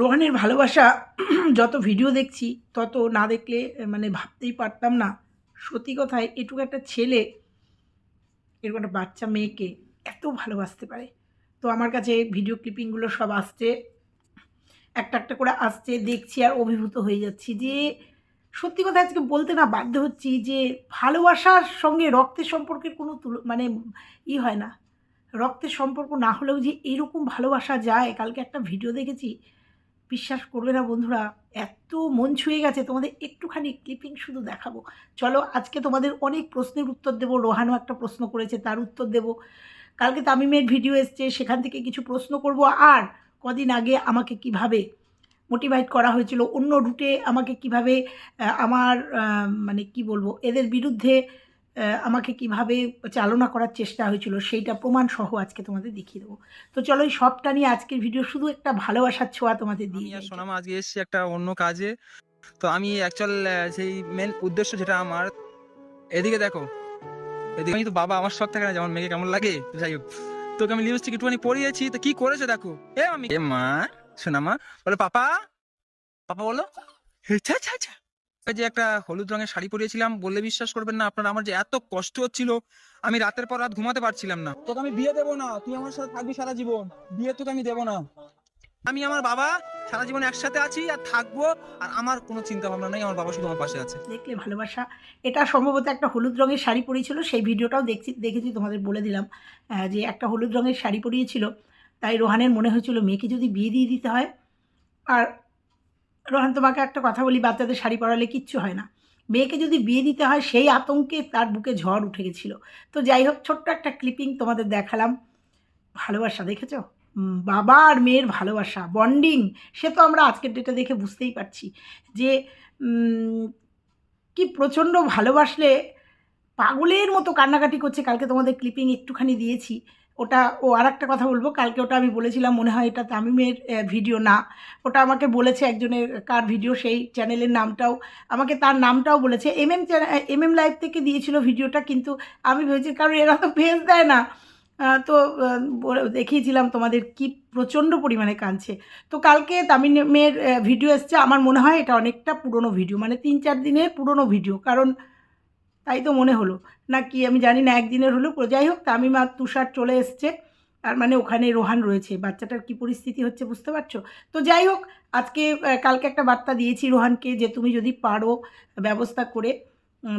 রোহানের ভালোবাসা, যত ভিডিও দেখছি, তত না দেখলে মানে ভাবতেই পারতাম না। সত্যি কথায়, এটুকু একটা ছেলে, এরকম একটা বাচ্চা মেয়েকে এত ভালোবাসতে পারে। তো আমার কাছে ভিডিও ক্লিপিংগুলো সব আসছে। একটা একটা করে আসছে, দেখছি আর অভিভূত হয়ে যাচ্ছি যে, সত্যি কথা আজকে বলতে না বাধ্য হচ্ছি যে, ভালোবাসার সঙ্গে রক্তের সম্পর্কের কোনো তুল মানে ই হয় না। রক্তের সম্পর্ক না হলেও যে এরকম ভালোবাসা যায়, কালকে একটা ভিডিও দেখেছি বিশ্বাস করবে না বন্ধুরা, এত মন ছুঁয়ে গেছে, তোমাদের একটুখানি ক্লিপিং শুধু দেখাবো। চলো, আজকে তোমাদের অনেক প্রশ্নের উত্তর দেবো, রোহানও একটা প্রশ্ন করেছে, তার উত্তর দেব। কালকে তামিমের ভিডিও এসছে, সেখান থেকে কিছু প্রশ্ন করব, আর কদিন আগে আমাকে কীভাবে মোটিভেট করা হয়েছিল, অন্য রুটে আমাকে কীভাবে আমার মানে কি বলব, এদের বিরুদ্ধে আমাকে কীভাবে চালনা করার চেষ্টা হয়েছিল সেইটা প্রমাণ সহ আজকে তোমাদের দেখিয়ে দেবো। তো চলো এই সবটা নিয়ে আজকের ভিডিও শুধু একটা ভালোবাসার ছোঁয়া তোমাদের দিয়ে। সোনামা আজকে এসেছি একটা অন্য কাজে। তো আমি অ্যাকচুয়াল সেই মেন উদ্দেশ্য যেটা আমার। এদিকে দেখো এদিকে আমি তো বাবা আমার শখ থাকে না যেমন মেয়েকে কেমন লাগে যাই হোক। তোকে আমি লিপস্টিক একটুখানি পরিয়েছি তো কি করেছে দেখো? এ আমি এ মা সোনামা বলে পাপা পাপা বলো। আচ্ছা আচ্ছা আচ্ছা যে একটা হলুদ রঙের শাড়ি পরিয়েছিলাম বললে বিশ্বাস করবেন না আপনারা আমার যে এত কষ্ট হচ্ছিল আমি রাতের পর রাত ঘুমাতে পারছিলাম না। তোকে আমি বিয়ে দেবো না তুই আমার সাথে থাকবি সারা জীবন। বিয়ে তোকে আমি দেবো না। আমি আমার বাবা সারা জীবন একসাথে আছি আর থাকব আর আমার কোনো চিন্তা ভাবনা নেই আমার বাবা শুধু আমার পাশে আছে। দেখলে ভালোবাসা। এটা সম্ভবত একটা হলুদ রঙের শাড়ি পরিয়েছিল সেই ভিডিওটাও দেখছি দেখেছি তোমাদের বলে দিলাম আহ, যে একটা হলুদ রঙের শাড়ি পরিয়েছিল। তাই রোহানের মনে হয়েছিল মেয়েকে যদি বিয়ে দিয়ে দিতে হয় আর রোহান, তোমাকে একটা কথা বলি, বাচ্চাদের শাড়ি পরালে কিচ্ছু হয় না। মেয়েকে যদি বিয়ে দিতে হয়, সেই আতঙ্কে তার বুকে ঝড় উঠে গেছিল। তো যাই হোক, ছোট্ট একটা ক্লিপিং তোমাদের দেখালাম। ভালোবাসা দেখেছ? বাবা আর মেয়ের ভালোবাসা বন্ডিং সে তো আমরা আজকের ডেটে দেখে বুঝতেই পারছি। যে কি প্রচণ্ড ভালোবাসলে পাগলের মতো কান্নাকাটি করছে, কালকে তোমাদের ক্লিপিং একটুখানি দিয়েছি। ওটা ও আর একটা কথা বলব, কালকে ওটা আমি বলেছিলাম মনে হয় এটা তামিমের ভিডিও না। ওটা আমাকে বলেছে একজনের, কার ভিডিও সেই চ্যানেলের নামটাও। আমাকে তার নামটাও বলেছে। M M M M live থেকে দিয়েছিল ভিডিওটা কিন্তু আমি ভেবেছি কারণ এরা তো পেজ দেয় না। তো দেখিয়েছিলাম তোমাদের কি প্রচণ্ড পরিমাণে কাঁদছে। তো কালকে তামিমের ভিডিও এসছে। আমার মনে হয় এটা অনেকটা পুরনো ভিডিও মানে তিন চার দিনের পুরনো ভিডিও কারণ তাই তো মনে হলো। না কি আমি জানি না, একদিনের হলো। যাই হোক, তামিম তুষার চলে এসছে। তার মানে ওখানে রোহান রয়েছে। বাচ্চাটার কি পরিস্থিতি হচ্ছে বুঝতে পারছ? তো যাই হোক, আজকে কালকে একটা বার্তা দিয়েছি রোহানকে যে তুমি যদি পারো, ব্যবস্থা করে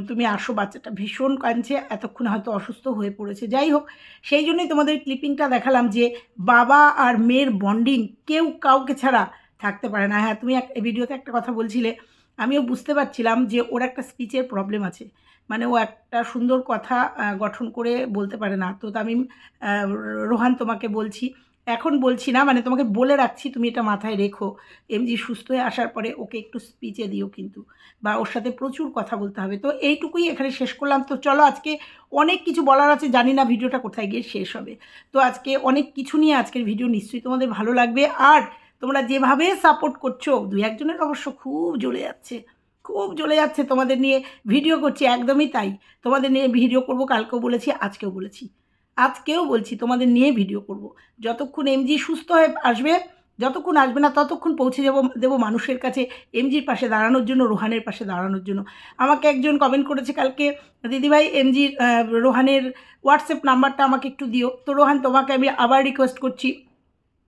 তুমি আসো। বাচ্চাটা ভীষণ কাঁদছে, এতক্ষণ হয়তো অসুস্থ হয়ে পড়েছে। যাই হোক, সেই জন্যই তোমাদের ক্লিপিংটা দেখালাম যে বাবা আর মেয়ের বন্ডিং কেউ কাউকে ছাড়া থাকতে পারে না। হ্যাঁ তুমি এক ভিডিওতে একটা কথা বলছিলে। আমিও বুঝতে পারছিলাম যে ওর একটা স্পিচের প্রবলেম আছে। মানে ও একটা সুন্দর কথা গঠন করে বলতে পারে না। তো আহ, রোহান তোমাকে বলছি এখন বলছি না মানে তোমাকে বলে রাখছি তুমি এটা মাথায় রেখো। এমজি সুস্থ হয়ে আসার পরে ওকে একটু স্পিচে দিও কিন্তু বা ওর সাথে প্রচুর কথা বলতে হবে। তো এইটুকুই এখানে শেষ করলাম। তো চলো আজকে অনেক কিছু বলার আছে জানি না ভিডিওটা কোথায় গিয়ে শেষ হবে। তো আজকে অনেক কিছু নিয়ে আজকের ভিডিও নিশ্চয়ই তোমাদের ভালো লাগবে। আর তোমরা যেভাবে সাপোর্ট করছ দু একজনের অবশ্য খুব জ্বলে যাচ্ছে। খুব জ্বলে যাচ্ছে, তোমাদের নিয়ে ভিডিও করছি, একদমই তাই। তোমাদের নিয়ে ভিডিও করব, কালকেও বলেছি, আজকেও বলেছি। আজকেও বলছি, তোমাদের নিয়ে ভিডিও করব। যতক্ষণ এমজি সুস্থ হয়ে আসবে, যতক্ষণ আসবে না, ততক্ষণ পৌঁছে যাব, দেবো মানুষের কাছে এমজির পাশে দাঁড়ানোর জন্য, রোহানের পাশে দাঁড়ানোর জন্য। আমাকে একজন কমেন্ট করেছে কালকে, দিদিভাই এমজির রোহানের হোয়াটসঅ্যাপ নাম্বারটা আমাকে একটু দিও। তো রোহান, তোমাকে আমি আবার রিকোয়েস্ট করছি।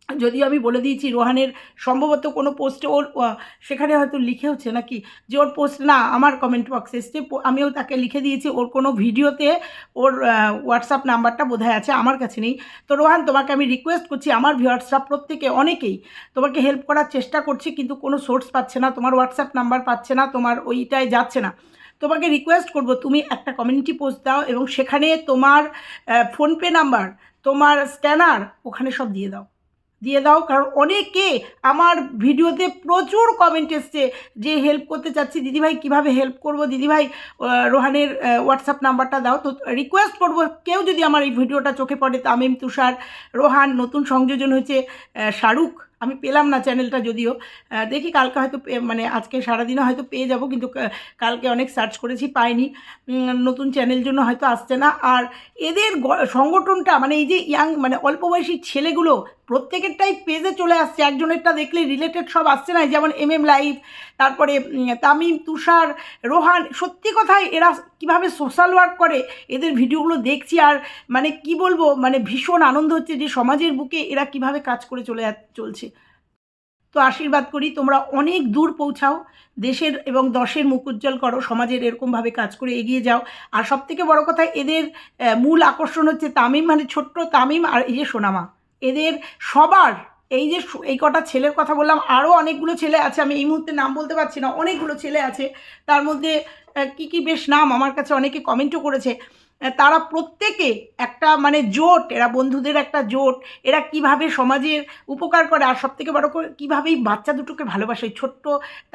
যদিও আমি বলে দিয়েছি রোহানের সম্ভবত কোনো পোস্টে ওর সেখানে হয়তো লিখে হচ্ছে নাকি যে ওর পোস্ট না, আমার কমেন্ট বক্সে এসছে। আমিও তাকে লিখে দিয়েছি, ওর কোনো ভিডিওতে ওর হোয়াটসঅ্যাপ নাম্বারটা বোধহয় আছে, আমার কাছে নেই। তো রোহান, তোমাকে আমি রিকোয়েস্ট করছি, আমার হোয়াটসঅ্যাপ প্রত্যেকে, অনেকেই তোমাকে হেল্প করার চেষ্টা করছি, কিন্তু কোনো সোর্স পাচ্ছে না, তোমার হোয়াটসঅ্যাপ নাম্বার পাচ্ছে না, তোমার ওইটায় যাচ্ছে না। তোমাকে রিকোয়েস্ট করব, তুমি একটা কমিউনিটি পোস্ট দাও এবং সেখানে তোমার ফোনপে নাম্বার তোমার স্ক্যানার ওখানে সব দিয়ে দাও। দিয়ে দাও, কারণ অনেকে আমার ভিডিওতে প্রচুর কমেন্ট এসছে যে হেল্প করতে চাচ্ছি। দিদিভাই, কীভাবে হেল্প করব? দিদিভাই রোহানের হোয়াটসঅ্যাপ নাম্বারটা দাও। তো রিকোয়েস্ট করব, কেউ যদি আমার এই ভিডিওটা চোখে পড়ে, তামিম, তুষার, রোহান, নতুন সংযোজন হয়েছে শাহরুখ, আমি পেলাম না চ্যানেলটা যদিও। দেখি কালকে হয়তো মানে আজকে সারাদিনে হয়তো পেয়ে যাব, কিন্তু কালকে অনেক সার্চ করেছি, পাইনি। নতুন চ্যানেল জন্য হয়তো আসছে না। আর এদের সংগঠনটা মানে এই যে ইয়াং মানে অল্প বয়সী ছেলেগুলো প্রত্যেকেরটাই পেজে চলে আসছে, একজনেরটা দেখলে রিলেটেড সব আসছে না যেমন এম এম লাইভ তারপরে তামিম, তুষার, রোহান, সত্যি কথাই এরা কীভাবে সোশ্যাল ওয়ার্ক করে, এদের ভিডিওগুলো দেখছি আর মানে কি বলব মানে ভীষণ আনন্দ হচ্ছে যে সমাজের বুকে এরা কীভাবে কাজ করে চলে চলছে। তো আশীর্বাদ করি, তোমরা অনেক দূর পৌঁছাও, দেশের এবং দশের মুখ উজ্জ্বল করো, সমাজের এরকমভাবে কাজ করে এগিয়ে যাও। আর সব থেকে বড় কথা, এদের মূল আকর্ষণ হচ্ছে তামিম মানে ছোট্ট তামিম আর এই যে সোনামা। এদের সবার, এই যে এই কটা ছেলের কথা বললাম আরও অনেকগুলো ছেলে আছে, আমি এই মুহূর্তে নাম বলতে পারছি না, অনেকগুলো ছেলে আছে, তার মধ্যে কি কি বেশ নাম আমার কাছে অনেকে কমেন্টও করেছে তারা প্রত্যেকে একটা মানে জোট, এরা বন্ধুদের একটা জোট, এরা কীভাবে সমাজের উপকার করে, আর সবথেকে বড় করে কীভাবে এই বাচ্চা দুটোকে ভালোবাসে ছোট্ট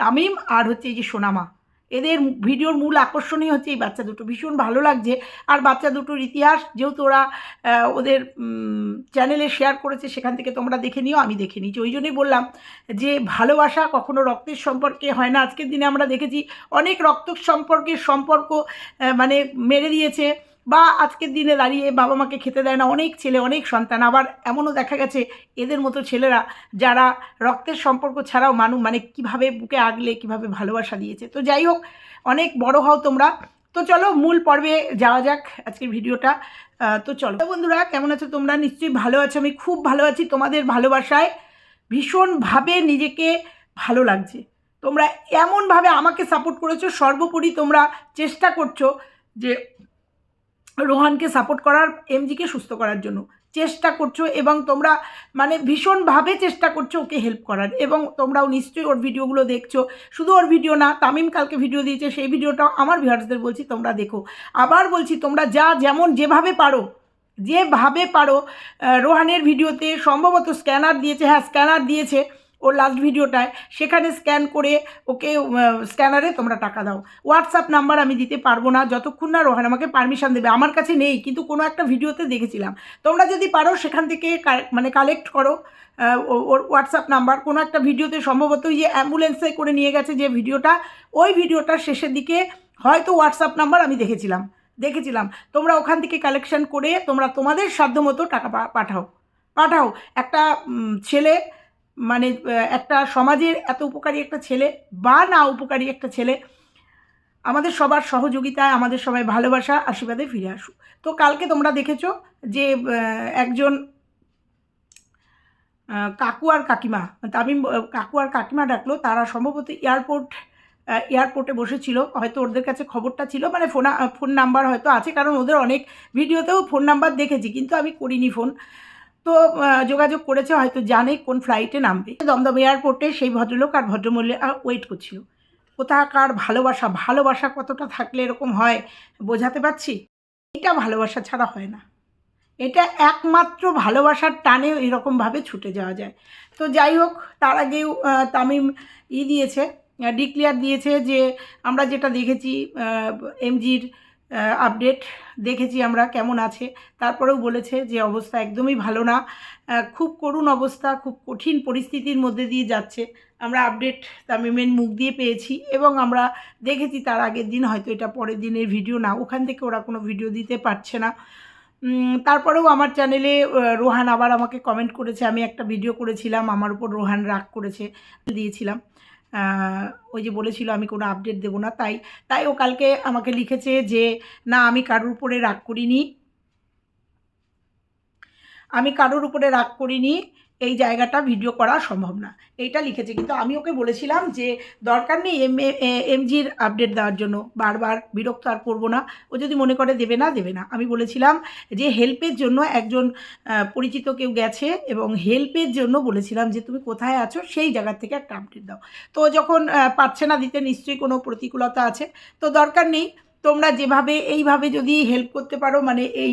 তামিম আর হচ্ছে এই যে সোনামা। এদের ভিডিওর মূল আকর্ষণই হচ্ছে এই বাচ্চা দুটো, ভীষণ ভালো লাগছে, আর বাচ্চা দুটোর ইতিহাস, যেহেতু ওরা ওদের চ্যানেলে শেয়ার করেছে, সেখান থেকে তোমরা দেখে নিও, আমি দেখে নিচ্ছি ওই জন্যই বললাম যে, ভালোবাসা কখনো রক্তের সম্পর্কে হয় না। আজকের দিনে আমরা দেখেছি অনেক রক্ত সম্পর্কের সম্পর্ক মানে মেরে দিয়েছে বা আজকের দিনে দাঁড়িয়ে বাবা মাকে খেতে দেয় না, অনেক ছেলে, অনেক সন্তান। আবার এমনও দেখা গেছে, এদের মতো ছেলেরা যারা রক্তের সম্পর্ক ছাড়াও মানুষ মানে কীভাবে বুকে আগলে, কীভাবে ভালোবাসা দিয়েছে। তো যাই হোক, অনেক বড় হও তোমরা। তো চলো মূল পর্বে যাওয়া যাক আজকের ভিডিওটা। তো চলো। বন্ধুরা, কেমন আছো তোমরা? নিশ্চয়ই ভালো আছো। আমি খুব ভালো আছি তোমাদের ভালোবাসায়। ভীষণভাবে নিজেকে ভালো লাগছে। তোমরা এমনভাবে আমাকে সাপোর্ট করেছ, সর্বোপরি তোমরা চেষ্টা করছ যে রোহানকে সাপোর্ট করার এমজিকে সুস্থ করার জন্য। চেষ্টা করছ এবং তোমরা মানে ভীষণভাবে চেষ্টা করছ ওকে হেল্প করার এবং তোমরাও নিশ্চয়ই ওর ভিডিওগুলো দেখছ। শুধু ওর ভিডিও না, তামিম কালকে ভিডিও দিয়েছে, সেই ভিডিওটাও আমার ভিউয়ার্সদের বলছি, তোমরা দেখো। আবার বলছি, তোমরা যা যেমন যেভাবে পারো যেভাবে পারো রোহানের ভিডিওতে সম্ভবত স্ক্যানার দিয়েছে হ্যাঁ স্ক্যানার দিয়েছে। ওর লাস্ট ভিডিওটায়, সেখানে স্ক্যান করে ওকে স্ক্যানারে তোমরা টাকা দাও। হোয়াটসঅ্যাপ নাম্বার আমি দিতে পারব না, যতক্ষণ না রোহান আমাকে পারমিশন দেবে। আমার কাছে নেই, কিন্তু কোনো একটা ভিডিওতে দেখেছিলাম। তোমরা যদি পারো সেখান থেকে মানে কালেক্ট করো ওর হোয়াটসঅ্যাপ নাম্বার কোনো একটা ভিডিওতে সম্ভবত যে অ্যাম্বুলেন্সে করে নিয়ে গেছে যে ভিডিওটা, ওই ভিডিওটার শেষের দিকে হয়তো হোয়াটসঅ্যাপ নাম্বার আমি দেখেছিলাম। দেখেছিলাম। তোমরা ওখান থেকে কালেকশন করে তোমরা তোমাদের সাধ্যমতো টাকা পা- পাঠাও। পাঠাও। একটা ছেলে মানে একটা সমাজের এত উপকারী একটা ছেলে বা না উপকারী একটা ছেলে, আমাদের সবার সহযোগিতায়, আমাদের সবাই ভালোবাসা, আশীর্বাদে ফিরে আসুক। তো কালকে তোমরা দেখেছ যে একজন কাকু আর কাকিমা, তামিম কাকু আর কাকিমা ডাকলো, তারা সম্ভবত এয়ারপোর্ট এয়ারপোর্টে বসেছিল। হয়তো ওদের কাছে খবরটা ছিল মানে ফোন ফোন নাম্বার হয়তো আছে, কারণ ওদের অনেক ভিডিওতেও ফোন নাম্বার দেখেছি, কিন্তু আমি করিনি ফোন। তো যোগাযোগ করেছে, হয়তো জানে কোন ফ্লাইটে নামবে। দমদম এয়ারপোর্টে সেই ভদ্রলোক আর ভদ্রমহিলা ওয়েট করছিল। কোথাকার ভালোবাসা ভালোবাসা কতটা থাকলে এরকম হয় বোঝাতে পারছি? এটা ভালোবাসা ছাড়া হয় না। এটা একমাত্র ভালোবাসার টানে এরকমভাবে ছুটে যাওয়া যায়। তো যাই হোক, তার আগেও তামিম ই দিয়েছে ডিক্লেয়ার দিয়েছে যে আমরা যেটা দেখেছি এমজির আপডেট দেখেছি আমরা কেমন আছে। তারপরেও বলেছে যে অবস্থা একদমই ভালো না। খুব করুণ অবস্থা, খুব কঠিন পরিস্থিতির মধ্যে দিয়ে যাচ্ছে। আমরা আপডেট তামিমের মুখ দিয়ে পেয়েছি এবং আমরা দেখেছি তার আগের দিন, হয়তো এটা পরের দিনের ভিডিও না, ওখান থেকে ওরা কোনো ভিডিও দিতে পারছে না। তারপরেও আমার চ্যানেলে রোহান আবার আমাকে কমেন্ট করেছে, আমি একটা ভিডিও করেছিলাম, আমার উপর রোহান রাগ করেছে, দিয়েছিলাম। ওই যে বলেছিল আমি কোনো আপডেট দেবো না। তাই তাই ও কালকে আমাকে লিখেছে যে, না, আমি কারোর উপরে রাগ করিনি। আমি কারোর উপরে রাগ করিনি। এই জায়গাটা ভিডিও করা সম্ভব না। এইটা লিখেছে। কিন্তু আমি ওকে বলেছিলাম যে, দরকার নেই এম এমজির আপডেট দেওয়ার জন্য। বারবার বিরক্ত আর করব না। ও যদি মনে করে দেবে না দেবে না। আমি বলেছিলাম যে হেল্পের জন্য একজন পরিচিত কেউ গেছে এবং হেল্পের জন্য বলেছিলাম যে, তুমি কোথায় আছো? সেই জায়গার থেকে একটা আপডেট দাও। তো যখন পারছে না দিতে, নিশ্চয়ই কোনো প্রতিকূলতা আছে। তো দরকার নেই। তোমরা যেভাবে, এইভাবে যদি হেল্প করতে পারো মানে এই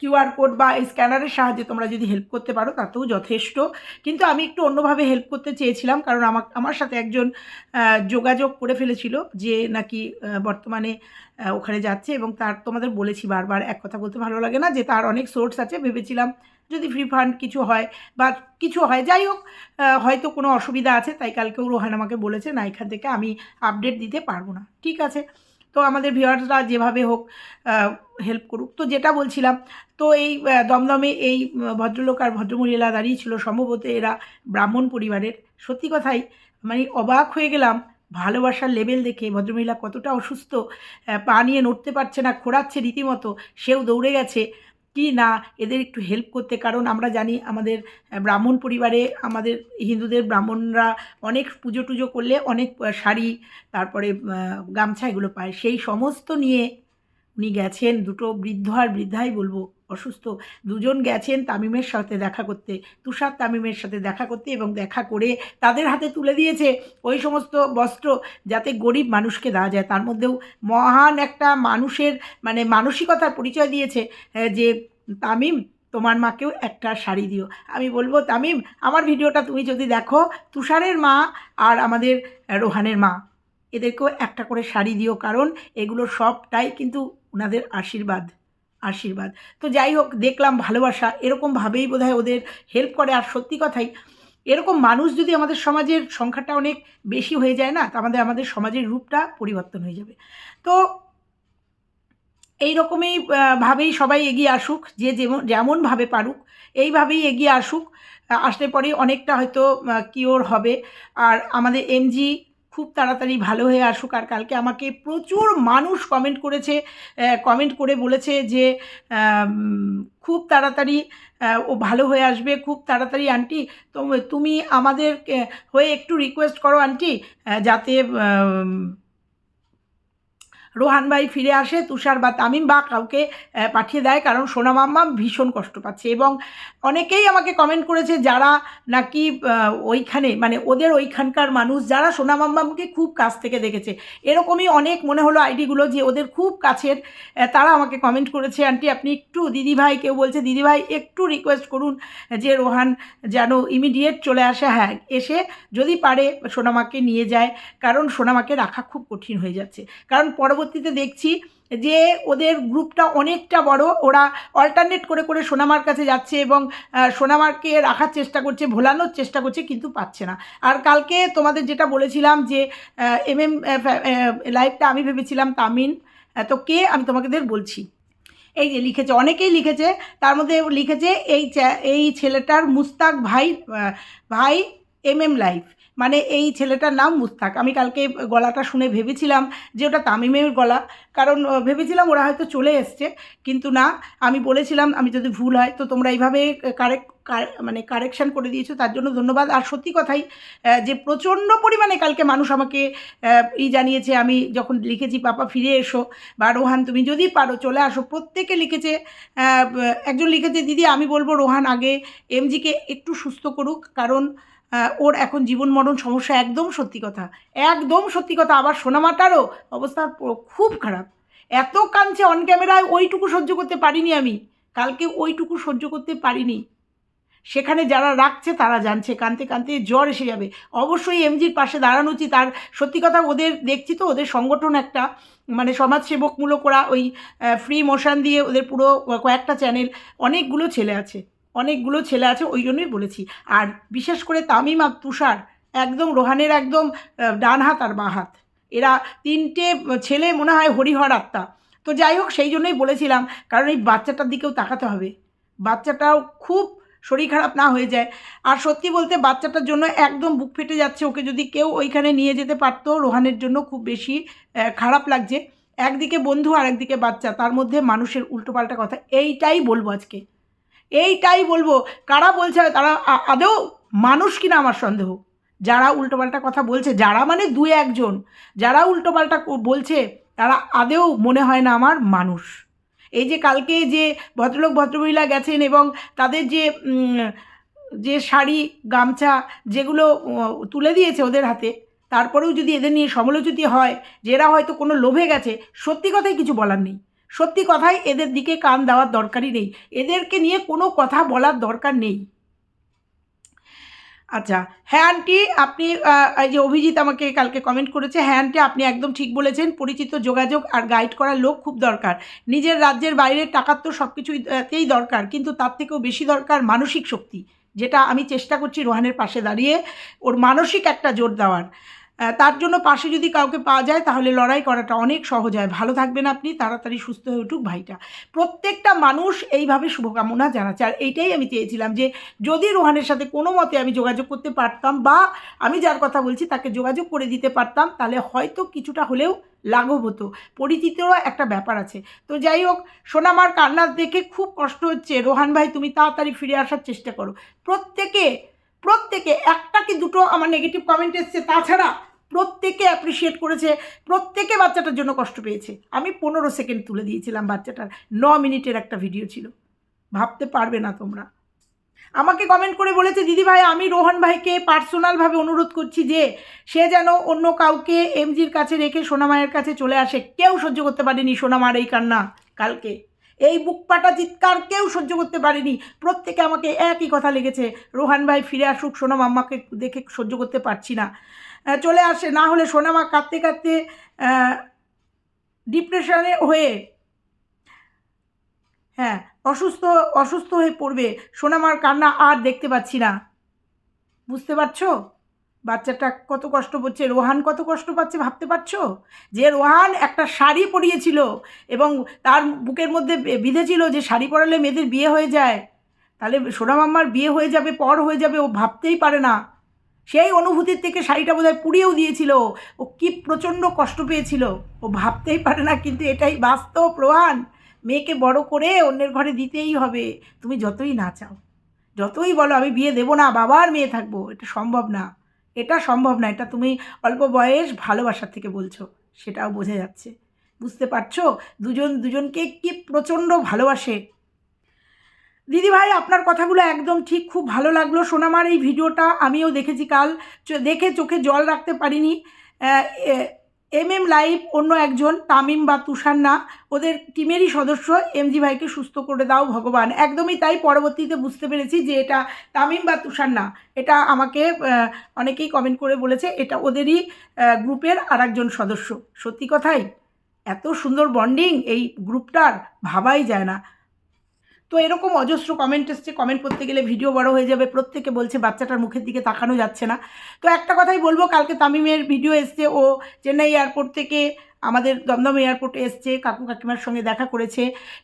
কিউআর কোড বা স্ক্যানারের সাহায্যে তোমরা যদি হেল্প করতে পারো, তাতেও যথেষ্ট। কিন্তু আমি একটু অন্যভাবে হেল্প করতে চেয়েছিলাম, কারণ আমার আমার সাথে একজন যোগাযোগ করে ফেলেছিল যে নাকি বর্তমানে ওখানে যাচ্ছে এবং তার, তোমাদের বলেছি বারবার, এক কথা বলতে ভালো লাগে না যে তার অনেক সোর্স আছে। ভেবেছিলাম যদি ফ্রি ফান্ড কিছু হয় বা কিছু হয়, যাই হোক হয়তো কোনো অসুবিধা আছে, তাই কালকেও রোহান আমাকে বলেছে, না এখান থেকে আমি আপডেট দিতে পারব না। ঠিক আছে? তো আমাদের ভিউয়ার্সরা যেভাবে হোক হেল্প করুক। তো যেটা বলছিলাম, তো এই দমদমে এই ভদ্রলোক আর ভদ্রমহিলা দাঁড়িয়ে ছিল সম্ভবত এরা ব্রাহ্মণ পরিবারের। সত্যি কথাই মানে অবাক হয়ে গেলাম, ভালোবাসার লেভেল দেখে ভদ্রমহিলা কতটা অসুস্থ পা নিয়ে নড়তে পারছে না, খোঁড়াচ্ছে রীতিমতো, সেও দৌড়ে গেছে। কি না এদের একটু হেল্প করতে। কারণ আমরা জানি আমাদের ব্রাহ্মণ পরিবারে আমাদের হিন্দুদের ব্রাহ্মণরা অনেক পুজো টুজো করলে অনেক শাড়ি, তারপরে গামছা এগুলো পায়। সেই সমস্ত নিয়ে উনি গেছেন, দুটো বৃদ্ধ আর বৃদ্ধাই বলব। অসুস্থ। দুজন গেছেন তামিমের সাথে দেখা করতে। তুষার তামিমের সাথে দেখা করতে এবং দেখা করে তাদের হাতে তুলে দিয়েছে ওই সমস্ত বস্ত্র যাতে গরিব মানুষকে দেওয়া যায়। তার মধ্যেও মহান একটা মানুষের মানে মানসিকতার পরিচয় দিয়েছে যে তামিম, তোমার মাকেও একটা শাড়ি দিও। আমি বলব, তামিম, আমার ভিডিওটা তুমি যদি দেখো, তুষারের মা আর আমাদের রোহানের মা, এদেরকেও একটা করে শাড়ি দিও। কারণ এগুলো সবটাই কিন্তু ওনাদের আশীর্বাদ। আশীর্বাদ। তো যাই হোক, দেখলাম ভালোবাসা। এরকমভাবেই বোধহয় ওদের হেল্প করে। আর সত্যি কথাই, এরকম মানুষ যদি আমাদের সমাজের সংখ্যাটা অনেক বেশি হয়ে যায় না তা আমাদের আমাদের সমাজের রূপটা পরিবর্তন হয়ে যাবে। তো এই রকমই ভাবেই সবাই এগিয়ে আসুক, যে যেমন যেমনভাবে পারুক, এইভাবেই এগিয়ে আসুক। আসলে পরে অনেকটা হয়তো কিওর হবে। আর আমাদের এমজি খুব তাড়াতাড়ি ভালো হয়ে আসুক আর কালকে আমাকে প্রচুর মানুষ কমেন্ট করেছে কমেন্ট করে বলেছে যে খুব তাড়াতাড়ি ও ভালো হয়ে আসবে, খুব তাড়াতাড়ি আন্টি তুমি আমাদের হয়ে একটু রিকোয়েস্ট করো আন্টি যাতে আম, রোহান ভাই ফিরে আসে তুষার বা তামিম বা কাউকে পাঠিয়ে দেয় কারণ সোনা মাম্মা ভীষণ কষ্ট পাচ্ছে এবং অনেকেই আমাকে কমেন্ট করেছে যারা নাকি ওইখানে মানে ওদের ওইখানকার মানুষ যারা সোনা মাম্মামকে খুব কাছ থেকে দেখেছে। এরকমই অনেক মনে হলো আইডিগুলো যে ওদের খুব কাছের তারা আমাকে কমেন্ট করেছে আন্টি আপনি একটু দিদিভাই কেউ বলছে দিদিভাই একটু রিকোয়েস্ট করুন যে রোহান যেন ইমিডিয়েট চলে আসে। হ্যাঁ এসে যদি পারে সোনামাকে নিয়ে যায় কারণ সোনামাকে রাখা খুব কঠিন হয়ে যাচ্ছে। কারণ পরবর্তীতে দেখছি যে ওদের গ্রুপটা অনেকটা বড়। ওরা অল্টারনেট করে করে সোনামার কাছে যাচ্ছে এবং আহ, সোনামাকে রাখার চেষ্টা করছে ভোলানোর চেষ্টা করছে কিন্তু পাচ্ছে না। আর কালকে তোমাদের যেটা বলেছিলাম যে এম এম লাইভটা আমি ভেবেছিলাম তামিন তো কে আমি তোমাদের বলছি? এই যে লিখেছে অনেকেই লিখেছে তার মধ্যে লিখেছে এই এই ছেলেটার মুস্তাক ভাই ভাই এম এম লাইফ মানে এই ছেলেটার নাম মুস্তাক। আমি কালকে গলাটা শুনে ভেবেছিলাম যে ওটা তামিমের গলা। কারণ ভেবেছিলাম ওরা হয়তো চলে এসছে, কিন্তু না, আমি বলেছিলাম, আমি যদি ভুল হয়, তো তোমরা এইভাবে কারেক্ট মানে কারেকশান করে দিয়েছ, তার জন্য ধন্যবাদ। আর সত্যি কথাই যে প্রচণ্ড পরিমাণে কালকে মানুষ আমাকে ই জানিয়েছে, আমি যখন লিখেছি, পাপা, ফিরে এসো। বা, রোহান, তুমি যদি পারো, চলে আসো। প্রত্যেকে লিখেছে একজন লিখেছে, দিদি, আমি বলব, রোহান আগে এমজিকে একটু সুস্থ করুক। কারণ ওর এখন জীবন মরণ সমস্যা একদম সত্যি কথা। একদম সত্যি কথা। আবার সোনামাটারও অবস্থা খুব খারাপ। এত কাঁদছে অন ক্যামেরায় ওইটুকু সহ্য করতে পারিনি আমি। কালকে ওইটুকু সহ্য করতে পারিনি। সেখানে যারা রাখছে তারা জানছে। কানতে কানতে জ্বর এসে যাবে। অবশ্যই এমজির পাশে দাঁড়ানো উচিত। আর সত্যি কথা ওদের দেখছি তো, ওদের সংগঠন একটা মানে সমাজসেবকমূলক ওরা ওই ফ্রি মোশন দিয়ে ওদের পুরো কয়েকটা চ্যানেল অনেকগুলো ছেলে আছে। অনেকগুলো ছেলে আছে, ওই জন্যই বলেছি। আর বিশেষ করে তামিম আর তুষার, একদম রোহানের একদম ডান হাত আর বাঁ হাত। এরা তিনটে ছেলে মনে হয় হরিহর আত্মা। তো যাই হোক, সেই জন্যই বলেছিলাম, কারণ এই বাচ্চাটার দিকেও তাকাতে হবে। বাচ্চাটাও খুব শরীর খারাপ না হয়ে যায়। আর সত্যি বলতে বাচ্চাটার জন্য একদম বুক ফেটে যাচ্ছে। ওকে যদি কেউ ওইখানে নিয়ে যেতে পারতো, রোহানের জন্য খুব বেশি খারাপ লাগছে। একদিকে বন্ধু আর একদিকে বাচ্চা। তার মধ্যে মানুষের উল্টোপাল্টা কথা। এইটাই বলব আজকে। এইটাই বলব। কারা বলছে তারা আদৌ মানুষ কিনা আমার সন্দেহ? যারা উল্টোপাল্টা কথা বলছে, যারা মানে দু একজন, যারা উল্টোপাল্টা বলছে, তারা আদেও মনে হয় না আমার মানুষ। এই যে কালকে যে ভদ্রলোক, ভদ্রমহিলা গেছেন এবং তাদের যে যে শাড়ি, গামছা যেগুলো তুলে দিয়েছে ওদের হাতে, তারপরেও যদি এদের নিয়ে সমালোচিত হয়, যে এরা হয়তো কোনো লোভে গেছে, সত্যি কথাই কিছু বলার নেই। সত্যি কথাই এদের দিকে কান দেওয়ার দরকারই নেই। এদেরকে নিয়ে কোনো কথা বলার দরকার নেই। আচ্ছা হ্যাঁ আন্টি, আপনি এই যে অভিজিৎ আমাকে কালকে কমেন্ট করেছে হ্যাঁ আন্টি, আপনি একদম ঠিক বলেছেন, পরিচিত যোগাযোগ আর গাইড করার লোক খুব দরকার। নিজের রাজ্যের বাইরের টাকার তো সব কিছুতেই দরকার, কিন্তু তার থেকেও বেশি দরকার মানসিক শক্তি, যেটা আমি চেষ্টা করছি রোহানের পাশে দাঁড়িয়ে ওর মানসিক একটা জোর দেওয়ার। তার জন্য পাশে যদি কাউকে পাওয়া যায়, তাহলে লড়াই করাটা অনেক সহজ হয়। ভালো থাকবেন আপনি, তাড়াতাড়ি সুস্থ হয়ে উঠুক ভাইটা। প্রত্যেকটা মানুষ এইভাবে শুভকামনা জানাচ্ছে। আর এইটাই আমি চেয়েছিলাম যে, যদি রোহানের সাথে কোনো মতে আমি যোগাযোগ করতে পারতাম বা আমি যার কথা বলছি তাকে যোগাযোগ করে দিতে পারতাম, তাহলে হয়তো কিছুটা হলেও লাঘব হতো। পরিচিতিরও একটা ব্যাপার আছে। তো যাই হোক, সোনামার কান্নার দেখে খুব কষ্ট হচ্ছে। রোহান ভাই, তুমি তাড়াতাড়ি ফিরে আসার চেষ্টা করো। প্রত্যেকে প্রত্যেকে, একটা কি দুটো আমার নেগেটিভ কমেন্ট এসছে, তাছাড়া প্রত্যেকে অ্যাপ্রিসিয়েট করেছে, প্রত্যেকে বাচ্চাটার জন্য কষ্ট পেয়েছে। আমি পনেরো সেকেন্ড তুলে দিয়েছিলাম বাচ্চাটার, ন মিনিটের একটা ভিডিও ছিল। ভাবতে পারবে না তোমরা। আমাকে কমেন্ট করে বলেছে, দিদি ভাই, আমি রোহন ভাইকে পার্সোনালভাবে অনুরোধ করছি যে, সে যেন অন্য কাউকে এমজির কাছে রেখে সোনামায়ের কাছে চলে আসে। কেউ সহ্য করতে পারেনি সোনামার এই কান্না কালকে। এই বুক পাটা চিৎকার কেউ সহ্য করতে পারেনি। প্রত্যেকে আমাকে একই কথা লেগেছে, রোহান ভাই, ফিরে আসুক আম্মাকে দেখে সহ্য করতে পারছি না। চলে আসে। না হলে সোনামা কাঁদতে কাঁদতে ডিপ্রেশনে হয়ে হ্যাঁ অসুস্থ অসুস্থ হয়ে পড়বে। সোনামার কান্না আর দেখতে পাচ্ছি না। বুঝতে পারছ? বাচ্চাটা কত কষ্ট পাচ্ছে, রোহান কত কষ্ট পাচ্ছে ভাবতে পারছ? যে রোহান একটা শাড়ি পরিয়েছিল এবং তার বুকের মধ্যে বিঁধেছিল যে শাড়ি পরালে মেয়েদের বিয়ে হয়ে যায়। তাহলে সোনামাম্মার বিয়ে হয়ে যাবে, পর হয়ে যাবে, ও ভাবতেই পারে না। সেই অনুভূতির থেকে শাড়িটা বোধহয় পুড়িয়েও দিয়েছিল। ও কি প্রচণ্ড কষ্ট পেয়েছিল। ও ভাবতেই পারে না, কিন্তু এটাই বাস্তব রোহান মেয়েকে বড় করে অন্যের ঘরে দিতেই হবে। তুমি যতই না চাও যতই বলো আমি বিয়ে দেবো না বাবার মেয়ে থাকব, এটা সম্ভব না। এটা সম্ভব না, এটা তুমি অল্প বয়স ভালোবাসার থেকে বলছো, সেটাও বোঝা যাচ্ছে। বুঝতে পারছ? দুজন, দুজনকে কি প্রচণ্ড ভালোবাসে? দিদি ভাই, আপনার কথাগুলো একদম ঠিক, খুব ভালো লাগল। সোনামার এই ভিডিওটা আমিও দেখেছি কাল। দেখে চোখে জল রাখতে পারিনি। এম এম লাইভ অন্য একজন, তামিম বা তুষার না। ওদের টিমেরই সদস্য। এমজি ভাইকে সুস্থ করে দাও ভগবান। একদমই তাই, পরবর্তীতে বুঝতে পেরেছি যে এটা তামিম বা তুষার না। এটা আমাকে অনেকেই কমেন্ট করে বলেছে, এটা ওদেরই গ্রুপের আর একজন সদস্য। সত্যি কথাই, এত সুন্দর বন্ডিং এই গ্রুপটার ভাবাই যায় না। তো এরকম অজস্র কমেন্ট এসছে। কমেন্ট করতে গেলে ভিডিও বড় হয়ে যাবে। প্রত্যেকে বলছে, বাচ্চাটার মুখের দিকে তাকানো যাচ্ছে না। তো একটা কথাই বলব, কালকে তামিমের ভিডিও এসছে। ও চেন্নাই এয়ারপোর্ট থেকে আমাদের দমদম এয়ারপোর্টে এসছে। কাকু কাকিমার সঙ্গে দেখা করেছে।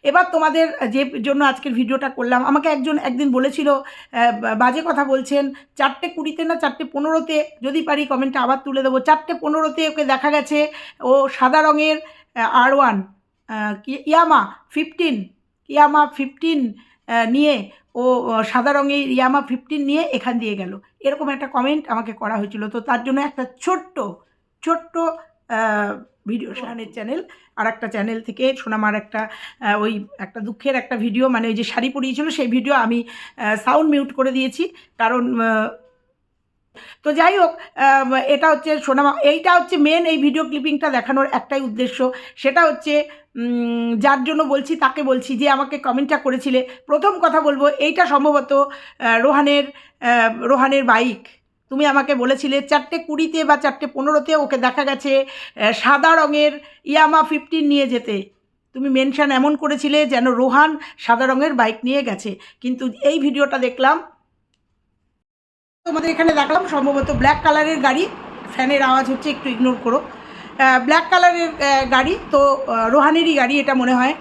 এবার তোমাদের যে জন্য আজকের ভিডিওটা করলাম, আমাকে একজন একদিন বলেছিল বাজে কথা বলছেন, চারটে কুড়িতে না চারটে পনেরোতে, যদি পারি কমেন্টটা আবার তুলে দেবো। চারটে পনেরোতে ওকে দেখা গেছে। ও সাদা রঙের আর one Yamaha fifteen Yamaha fifteen নিয়ে ও সাদা রঙের ইয়ামা ফিফটিন নিয়ে এখান দিয়ে গেল। এরকম একটা কমেন্ট আমাকে করা হয়েছিল। তো তার জন্য একটা ছোট্ট ছোট্ট ভিডিও শাহানের চ্যানেল আর একটা চ্যানেল থেকে সোনামার একটা ওই একটা দুঃখের একটা ভিডিও মানে ওই যে শাড়ি পরিয়েছিল সেই ভিডিও আমি সাউন্ড মিউট করে দিয়েছি। কারণ তো যাই হোক এটা হচ্ছে সোনামা, এইটা হচ্ছে মেন এই ভিডিও ক্লিপিংটা দেখানোর একটাই উদ্দেশ্য। সেটা হচ্ছে যার জন্য বলছি, তাকে বলছি যে আমাকে কমেন্টটা করেছিলে। প্রথম কথা বলব, এইটা সম্ভবত রোহানের রোহানের বাইক তুমি আমাকে বলেছিলে চারটে কুড়িতে বা চারটে পনেরোতে ওকে দেখা গেছে সাদা রঙের ইয়ামা ফিফটিন নিয়ে যেতে। তুমি মেনশন এমন করেছিলে যেন রোহান সাদা রঙের বাইক নিয়ে গেছে। কিন্তু এই ভিডিওটা দেখলাম তোমাদের এখানে দেখলাম, সম্ভবত ব্ল্যাক কালারের গাড়ি। ফ্যানের আওয়াজ হচ্ছে, একটু ইগনোর করো। ব্ল্যাক কালারের গাড়ি, তো রোহানেরই গাড়ি এটা মনে হয়।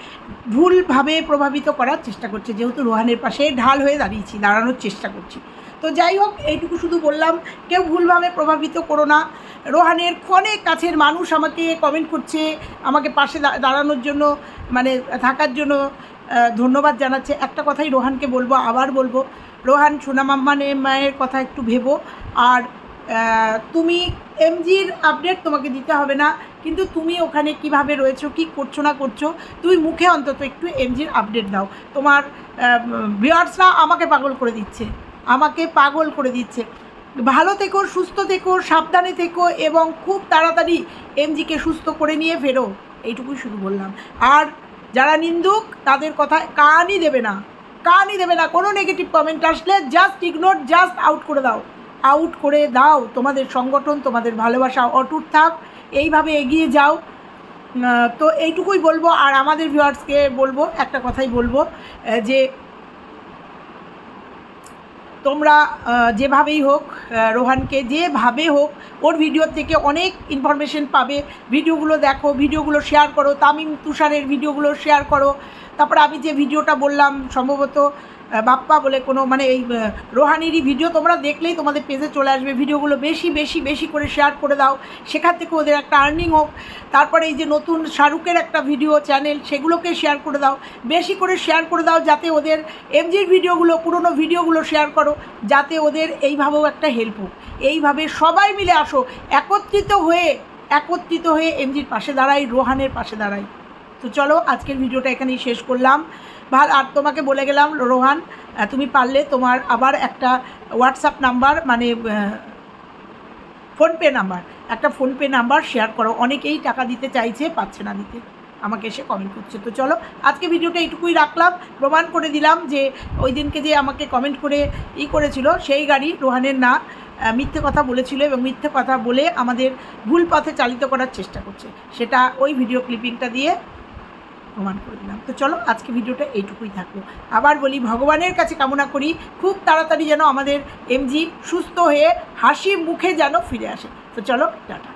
ভুলভাবে প্রভাবিত করার চেষ্টা করছে, যেহেতু রোহানের পাশে ঢাল হয়ে দাঁড়িয়েছি, দাঁড়ানোর চেষ্টা করছি। তো যাই হোক, এইটুকু শুধু বললাম, কেউ ভুলভাবে প্রভাবিত করো না। রোহানের অনেক কাছের মানুষ আমাকে কমেন্ট করছে, আমাকে পাশে দাঁড়ানোর জন্য মানে থাকার জন্য ধন্যবাদ জানাচ্ছে। একটা কথাই রোহানকে বলব, আবার বলব রোহান সোনামাম্মানে মায়ের কথা একটু ভেবো। আর তুমি এমজির আপডেট তোমাকে দিতে হবে না, কিন্তু তুমি ওখানে কীভাবে রয়েছো, কি করছ না করছ, তুমি মুখে অন্তত একটু এমজির আপডেট দাও। তোমার ভিউয়ার্সরা আমাকে পাগল করে দিচ্ছে, আমাকে পাগল করে দিচ্ছে। ভালো থেকো, সুস্থ থেকো, সাবধানে থেকো এবং খুব তাড়াতাড়ি এমজিকে সুস্থ করে নিয়ে ফেরো। এইটুকুই শুধু বললাম। আর, যারা নিন্দুক, তাদের কথা কানই দেবে না। কানই দেবে না। কোনো নেগেটিভ কমেন্ট আসলে জাস্ট ইগনোর জাস্ট আউট করে দাও। আউট করে দাও। তোমাদের সংগঠন, তোমাদের ভালোবাসা অটুট থাক। এইভাবে এগিয়ে যাও। তো এইটুকুই বলব। আর আমাদের ভিউয়ার্সকে বলব, একটা কথাই বলব যে তোমরা যেভাবেই হোক রোহানকে যেভাবে হোক, ওর ভিডিও থেকে অনেক ইনফরমেশন পাবে। ভিডিওগুলো দেখো, ভিডিওগুলো শেয়ার করো। তামিম তুষারের ভিডিওগুলো শেয়ার করো। তারপরে আমি যে ভিডিওটা বললাম, সম্ভবত বাপ্পা বলে কোনো মানে এই রোহানেরই ভিডিও তোমরা দেখলেই তোমাদের পেজে চলে আসবে। ভিডিওগুলো বেশি বেশি বেশি করে শেয়ার করে দাও। সেখান থেকে ওদের একটা আর্নিং হোক। তারপরে এই যে নতুন শাহরুখের একটা ভিডিও চ্যানেল সেগুলোকে শেয়ার করে দাও। বেশি করে শেয়ার করে দাও যাতে ওদের এমজির ভিডিওগুলো, পুরনো ভিডিওগুলো শেয়ার করো, যাতে ওদের এইভাবেও একটা হেল্প হোক। এইভাবে সবাই মিলে আসো, একত্রিত হয়ে একত্রিত হয়ে এমজির পাশে দাঁড়াই, রোহানের পাশে দাঁড়াই। তো চলো, আজকের ভিডিওটা এখানেই শেষ করলাম। ভালো, আর তোমাকে বলে গেলাম, রোহান তুমি পারলে তোমার আবার একটা হোয়াটসঅ্যাপ নাম্বার মানে ফোনপে নাম্বার একটা ফোনপে নাম্বার শেয়ার করো। অনেকেই টাকা দিতে চাইছে, পাচ্ছে না দিতে। আমাকে এসে কমেন্ট করছে। তো চলো, আজকে ভিডিওটা এইটুকুই রাখলাম। প্রমাণ করে দিলাম যে ওই দিনকে যে আমাকে কমেন্ট করে ই করেছিল, সেই গাড়ি রোহানের না মিথ্যে কথা বলেছিল এবং মিথ্যে কথা বলে আমাদের ভুল পথে চালিত করার চেষ্টা করছে। সেটা ওই ভিডিও ক্লিপিংটা দিয়ে প্রমাণ করে দিলাম। তো চলো, আজকে ভিডিওটা এইটুকুই থাকল। আবার বলি, ভগবানের কাছে কামনা করি, খুব তাড়াতাড়ি যেন আমাদের এমজি সুস্থ হয়ে হাসি মুখে যেন ফিরে আসে। তো চলো, টাটা।